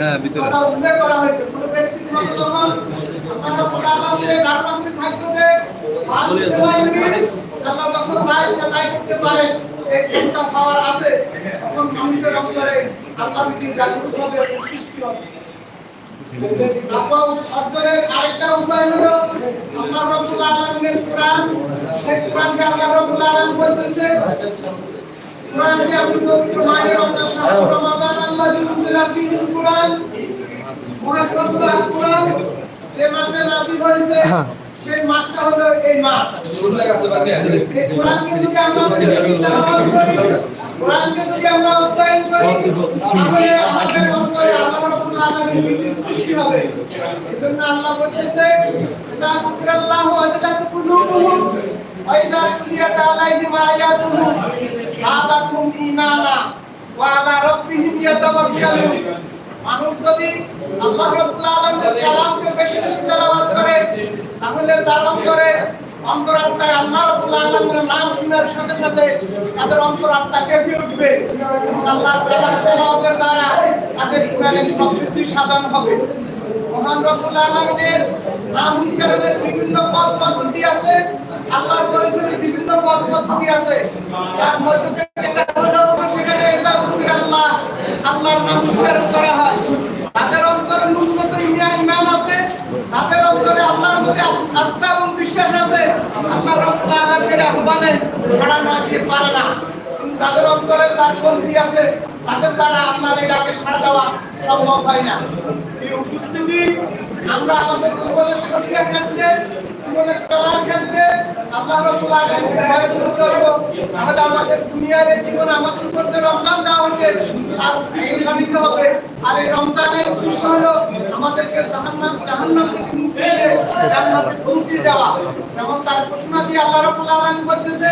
হ্যাঁ, ভিতরে। করা হয়েছে। কোনো ব্যক্তি তোমাকে যখন আল্লাহ রাব্বুল আলামিনের ধারণা থাকবে যে আল্লাহ আল্লাহ যখন চায় সে করতে পারে। এই ক্ষমতা পাওয়ার আছে। তখন মানুষের অন্তরে আল্লাহ বিধির জাগ্রত হবে সৃষ্টি হবে। আরেকটা উপায় হলো আল্লাহ রাব্বুল আলামিনের কোরআন সেই কোরআনকে আল্লাহ রাব্বুল আলামিন বলতেছে আমি পবিত্র মাহে রমজান শাহর রমাদান আল্লাহ জুলুল্লাহ ফিহিল কোরআন মহাগ্রন্থ যে মাসে হয়েছে সেই মাসটা হলো এই মাস। কোরআনকে যদি আমরা কোরআনকে যদি আমরা অধ্যয়ন করি তাহলে আমাদের অন্তরে আল্লাহ রাব্বুল আলামিন সৃষ্টি হবে। এজন্য আল্লাহ বলতেছে ইদা যিকরাল্লাহু ওয়াজিলাত কুলুবুহুম ওয়া ইদা তুলিয়াত আলাইহিম আয়াতুহু। যাদাতুহুম ঈমানা ওয়া আলা রাব্বিহিম ইয়াতাওয়াক্কালুন। মানুষ যদি আল্লাহ রাব্বুল আলামিনের কালামকে বেশি বেশি তেলাওয়াত করে, তাহলে তার অন্তরে অন্তরাত্মায় আল্লাহ রাব্বুল আলামিনের নাম শোনার সাথে সাথে তাদের অন্তরাত্মা কেঁপে উঠবে। আল্লাহ কালাম তেলাওয়াতের দ্বারা তাদের ইমানের সমৃদ্ধি সাধন হবে। মহান রব্বুল আলামিনের নাম উচ্চারণের বিভিন্ন পথ পদ্ধতি আছে, আল্লাহর পরিচয়ের বিভিন্ন পথ পদ্ধতি আছে। তার মধ্যে থেকে সেখানে আল্লাহ, আল্লাহর নাম উচ্চারণ করা হয়। তাদের অন্তরে ন্যূনতম ইমান ইমান আছে, তাদের অন্তরে আল্লাহর প্রতি আস্থা এবং বিশ্বাস আছে। আল্লাহ রাব্বুল আলামিনের আহ্বানে সাড়া না দিয়ে পারে না। তাদের অন্তরে তার কমতি আছে, তাদের দ্বারা আল্লাহর এই ডাকে সাড়া দেওয়া সম্ভব হয় না। এই উপস্থিতি আমরা আমাদের প্রক্রিয়া ক্ষেত্রে জীবনের চলার আল্লাহ ভয় আমাদের দুনিয়ার জীবন আমাদের উপর রমজান দেওয়া হয়েছে, তার উদ্দেশ্য সাধিত হবে। আর এই রমজানের উদ্দেশ্য হলো আমাদেরকে জাহান্নাম জাহান্নাম পৌঁছে দেওয়া। যেমন তার ঘোষণা দিয়ে আল্লাহ রাব্বুল বলতেছে,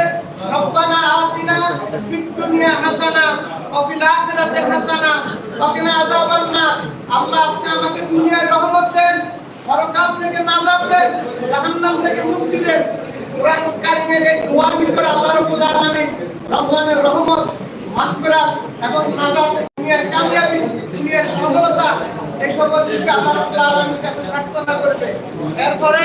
রব্বানা আতিনা ফিদ হাসানা ওয়া হাসানা ওয়া কিনা আযাবান নার। আল্লাহ আপনি আমাকে দুনিয়ায় রহমত দেন পরকাল থেকে নাজাত দেন, জাহান্নাম থেকে মুক্তি দেন। কোরআন কারিমের এই দোয়ার ভিতরে আল্লাহ রাব্বুল আলামিন রমজানের রহমত, মাগফিরাত এবং নাজাত দুনিয়ার কামিয়াবি, দুনিয়ার সফলতা, এই সকল কিছু আল্লাহ রাব্বুল আলামিনের কাছে প্রার্থনা করবে। এরপরে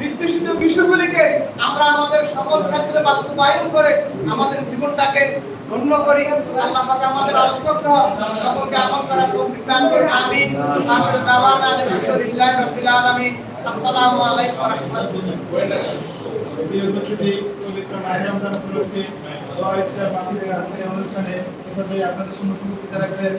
নির্দেশিত বিষয়গুলিকে আমরা আমাদের সকল ক্ষেত্রে বাস্তবায়ন করে আমাদের জীবনটাকে ধন্য করি। আল্লাহ আমাদের আলোচক সহ সকলকে আমল করার দান করুন। আমিন। আখির আসসালামু আলাইকুম আপনাদের বক্তৃতা রাখবেন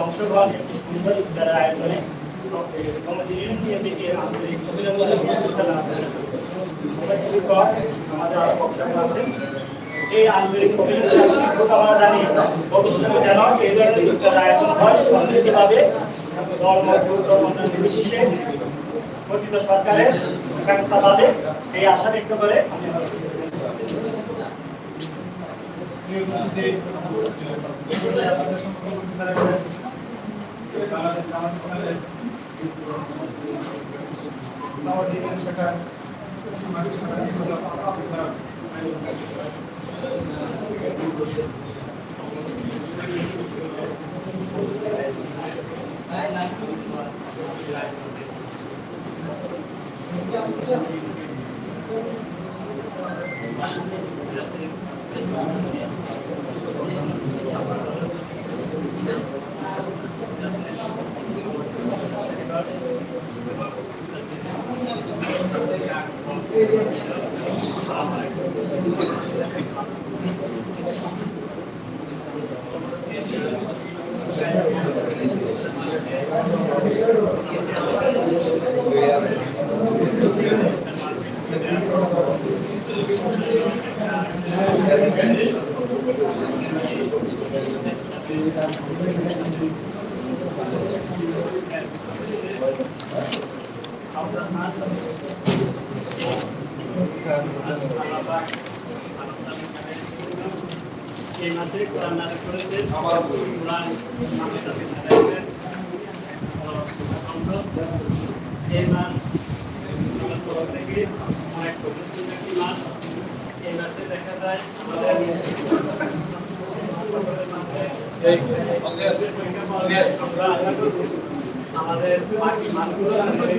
অংশগ্রহণ একটি সুন্দর ইফতারের আয়োজনে আন্তরিক অভিনন্দন ও শুভেচ্ছা জানাচ্ছি সবাই খুবই কম আমাদের আরও বক্তব্য আছে এই আন্তরিক শুভকামনা জানিয়ে ভবিষ্যতে যেন এই ধরনের আয়োজন হয় সমৃদ্ধভাবে দল নির্বিশেষে গঠিত সরকারের ব্যবস্থাবাদে এই আশা ব্যক্ত করে। আমি আমার 对呀对呀，对吧？এই মাসে কোরআন নাটক করেছেন কোরআন নামে তাকে জানাইছেন এই মাস থেকে অনেক পবিত্র একটি এই মাসে দেখা যায় আমাদের আমাদের বাকি মাসগুলো আমাদের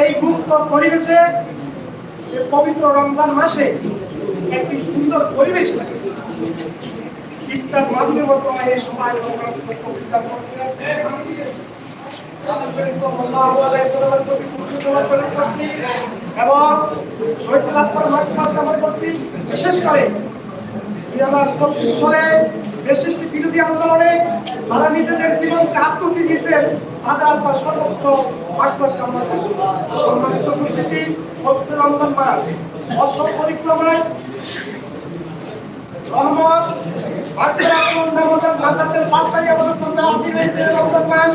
এই মুক্ত পরিবেশে পবিত্র রমজান মাসে একটি সুন্দর পরিবেশ লাগে শীতকাল মাধ্যমের মতো এই সময় করছে। এবং শহীদ লাভ করে তারা নিজেদের জীবনকে আত্মহত্যা দিয়েছেন তাদের আত্মার সর্বোচ্চ আত্মার অসম পরিক্রমায় রহমত নামতার ভাগ্যের পাঁচটাই আমাদের সামনে হাজির হয়েছে রমজান মাস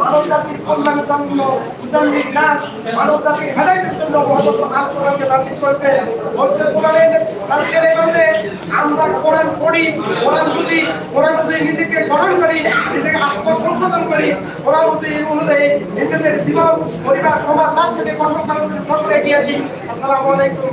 মানব জাতির মানব জাতির হেদায়েতের জন্য আল কোরআনকে নাজিল করেছে। কোরআনের, আজকের এই মাসে পড়ি, কোরআন বুঝি, কোরআন নিজেকে গঠন করি, নিজেকে আত্মসংশোধন করি। কোরআন অনুযায়ী অনুযায়ী নিজেদের জীবন, পরিবার, সমাজ রাষ্ট্রকে গঠন করার জন্য সকলে এগিয়েছি আসসালামু আলাইকুম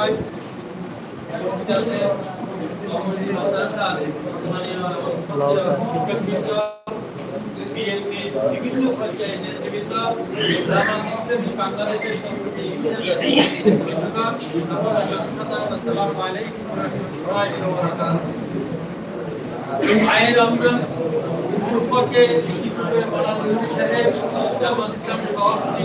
ওয়া রাহমাতুল্লাহ ইসলাম কলেজের সম্মানিত সভাপতি আহ, বিভিন্ন পর্যায়ে নেতৃবৃন্দ জামাত ইসলামী বাংলাদেশের সভাপতি আসসালামু আলাইকুম ওয়া রাহমাতুল্লাহি ওয়া বারাকাতুহু মায়ের রমজান সম্পর্কে লিখিতভাবে বলা হয়েছে জামাত ইসলাম সভাপতি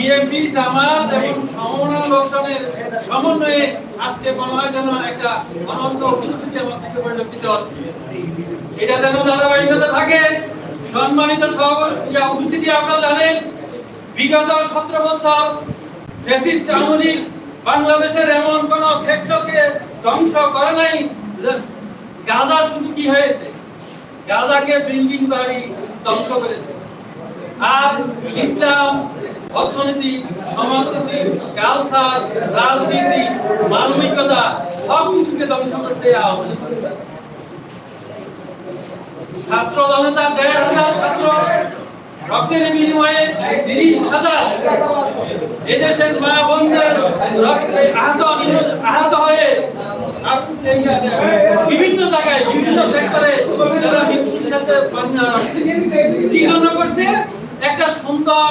বিএনপি, জামাত এবং সমন্বয়ে আজকে মনে হয় যেন একটা অনন্ত উপস্থিতি আমার থেকে পরিলক্ষিত হচ্ছে। এটা যেন ধারাবাহিকতা থাকে, সম্মানিত উপস্থিতি আপনারা জানেন, বিগত সতেরো বছর ফ্যাসিস্ট আওয়ামী লীগ বাংলাদেশের এমন কোন সেক্টরকে ধ্বংস করে নাই। গাজা শুধু কি হয়েছে? গাজাকে বিল্ডিং বাড়ি ধ্বংস করেছে। আর ইসলাম অর্থনীতি, সমাজনীতি কালচার রাজনীতি, মানবিকতা, সব কিছুকে ধ্বংস করতে আওয়ামী ছাত্র জনতা দেড় হাজার ছাত্র রক্তের বিনিময়ে তিরিশ হাজার এদেশের মা বোনদের রক্তে আহত আহত হয়ে বিভিন্ন জায়গায়, বিভিন্ন সেক্টরে তারা মৃত্যুর সাথে কি জন্য করছে? একটা সুন্দর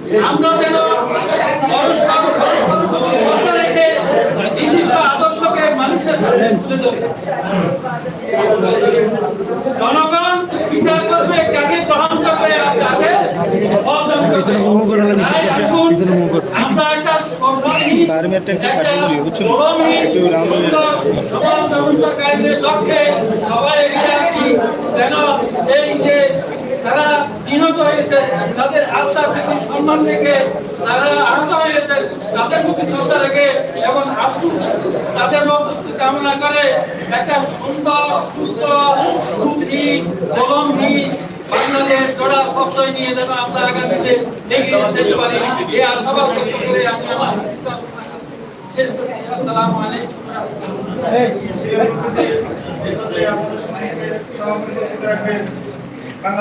আমরা যেন নির্দিষ্ট আদর্শকে মানুষের জনগণ বিচার করবে কাকে গ্রহণ করবে আর কাকে আমরা একটা লক্ষ্যে সবাই এগিয়ে আসি। যেন এই যে তারা নিহত হয়েছে তাদের আস্থা প্রতি সম্মান রেখে তারা আহত হয়েছে তাদের প্রতি শ্রদ্ধা রেখে এবং আসুন তাদের মুক্তি কামনা করে একটা সুন্দর সুস্থ সুধীর কলমহীন জোড়া নিয়ে যেন আমরা যেতে পারি বাংলাদেশ